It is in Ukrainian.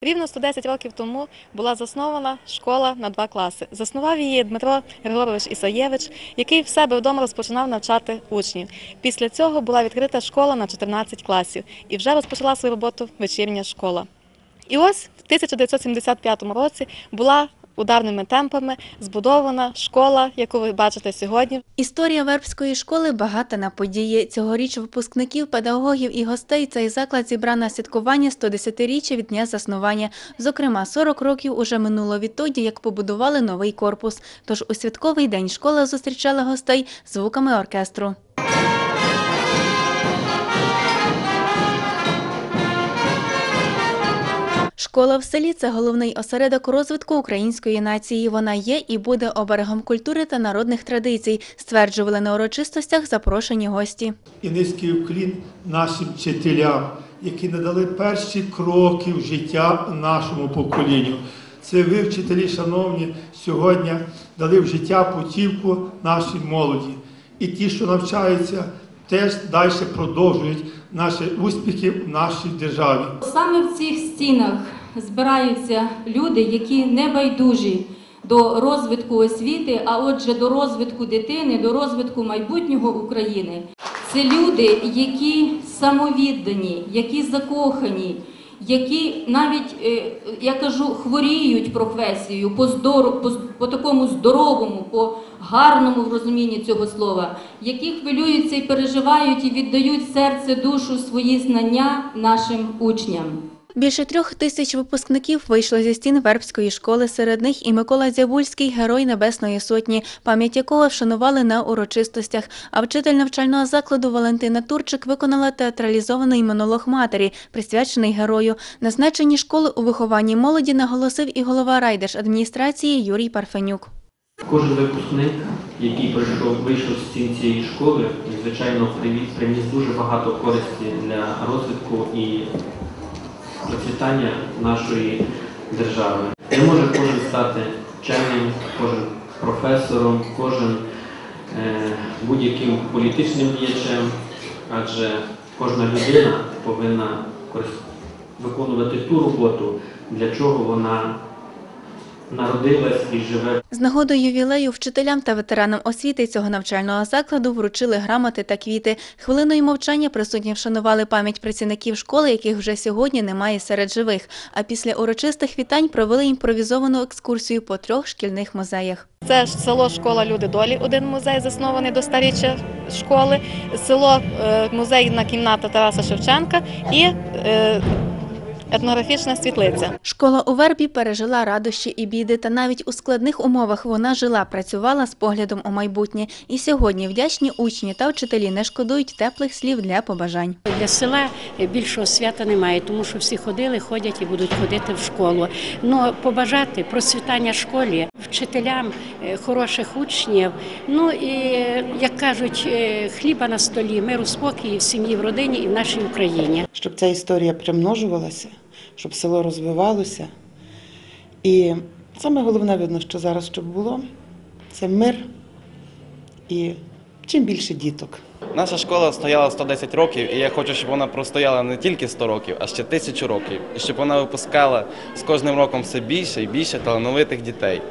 Рівно 110 років тому була заснована школа на два класи. Заснував її Дмитро Григорович Ісаєвич, який в себе вдома розпочинав навчати учнів. Після цього була відкрита школа на 14 класів і вже розпочала свою роботу вечірня школа. І ось в 1975 році була ударними темпами збудована школа, яку ви бачите сьогодні. Історія Вербської школи багата на події. Цьогоріч випускників, педагогів і гостей цей заклад зібрав на святкування 110-річчя від дня заснування. Зокрема, 40 років уже минуло відтоді, як побудували новий корпус. Тож у святковий день школа зустрічала гостей звуками оркестру. Школа в селі це головний осередок розвитку української нації. Вона є і буде оберегом культури та народних традицій, стверджували на урочистостях запрошені гості. і низький уклін нашим вчителям, які надали перші кроки в життя нашому поколінню. Це ви, вчителі, шановні, сьогодні дали в життя путівку нашій молоді. І ті, що навчаються, теж далі продовжують наші успіхи в нашій державі. Саме в цих стінах збираються люди, які не байдужі до розвитку освіти, а отже, до розвитку дитини, до розвитку майбутнього України. Це люди, які самовіддані, які закохані, які навіть, е, я кажу, хворіють професією по, здоров, по, по такому здоровому, по гарному в розумінні цього слова, які хвилюються і переживають і віддають серце, душу, свої знання нашим учням. Більше трьох тисяч випускників вийшло зі стін Вербської школи. Серед них і Микола Дзябульський, герой Небесної Сотні, пам'ять якого вшанували на урочистостях. А вчитель навчального закладу Валентина Турчик виконала театралізований монолог матері, присвячений герою. На значенні школи у вихованні молоді наголосив і голова райдержадміністрації Юрій Парфенюк. Кожен випускник, який пройшов, вийшов з стін цієї школи, звичайно, привіз, приніс дуже багато користі для розвитку і процвітання нашої держави. Не може кожен стати вченим, кожен професором, кожен е, будь-яким політичним діячем, адже кожна людина повинна виконувати ту роботу, для чого вона народилась і живе З нагодою ювілею вчителям та ветеранам освіти цього навчального закладу вручили грамоти та квіти. Хвилиною мовчання присутні вшанували пам'ять працівників школи, яких вже сьогодні немає серед живих. А після урочистих вітань провели імпровізовану екскурсію по трьох шкільних музеях. Це ж село Школа Люди Долі, один музей заснований до старіччя школи, село е, музейна кімната Тараса Шевченка і е, етнографічна світлиця. Школа у Вербі пережила радощі і біди, та навіть у складних умовах вона жила, працювала з поглядом у майбутнє. І сьогодні вдячні учні та вчителі не шкодують теплих слів для побажань. Для села більшого свята немає, тому що всі ходили, ходять і будуть ходити в школу. Ну побажати процвітання школі, вчителям е, хороших учнів. Ну і як кажуть, е, хліба на столі, миру спокій в сім'ї, в родині і в нашій Україні. щоб ця історія примножувалася, щоб село розвивалося. І саме головне видно, що зараз щоб було, це мир і чим більше діток. Наша школа стояла 110 років, і я хочу, щоб вона простояла не тільки 100 років, а ще тисячу років, і щоб вона випускала з кожним роком все більше і більше талановитих дітей.